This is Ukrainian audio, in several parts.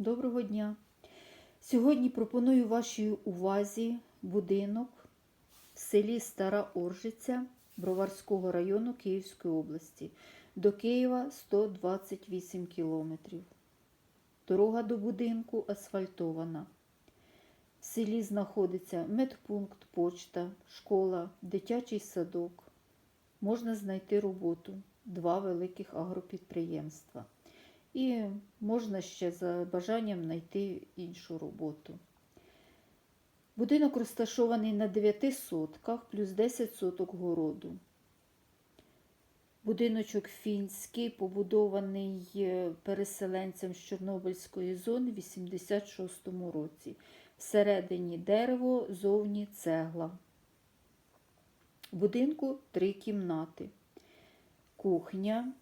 Доброго дня! Сьогодні пропоную вашій увазі будинок в селі Стара Оржиця Броварського району Київської області. До Києва 128 кілометрів. Дорога до будинку асфальтована. В селі знаходиться медпункт, почта, школа, дитячий садок. Можна знайти роботу, два великих агропідприємства. І можна ще за бажанням знайти іншу роботу. Будинок розташований на 9 сотках плюс 10 соток городу. Будиночок фінський, побудований е, переселенцем з Чорнобильської зони в 86-му році. Всередині дерево, зовні цегла. В будинку три кімнати. Кухня,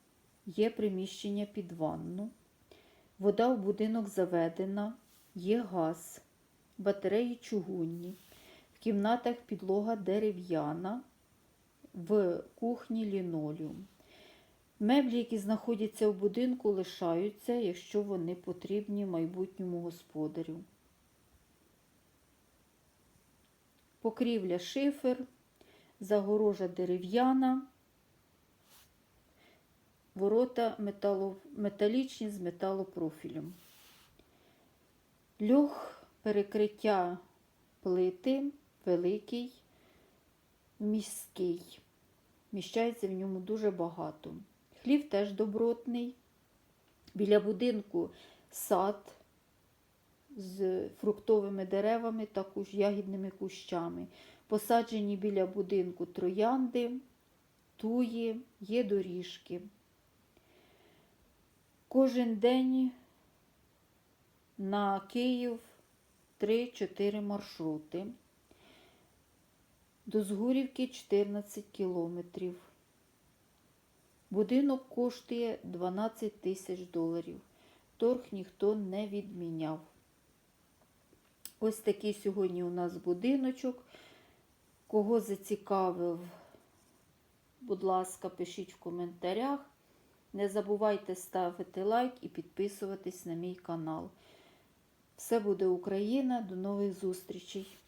є приміщення під ванну. Вода в будинок заведена, є газ, батареї чугунні. В кімнатах підлога дерев'яна, в кухні лінолеум. Меблі, які знаходяться в будинку, лишаються, якщо вони потрібні майбутньому господарю. Покрівля шифер, загорожа дерев'яна, ворота металічні з металопрофілем. Льох перекриття плити великий, міський. Вміщається в ньому дуже багато. Хлів теж добротний. Біля будинку сад з фруктовими деревами та ягідними кущами. Посаджені біля будинку троянди, туї, є доріжки. Кожен день на Київ 3-4 маршрути. До Згурівки 14 кілометрів. Будинок коштує 12 тисяч доларів. Торг ніхто не відміняв. Ось такий сьогодні у нас будиночок. Кого зацікавив, будь ласка, пишіть в коментарях. Не забувайте ставити лайк і підписуватись на мій канал. Все буде Україна. До нових зустрічей!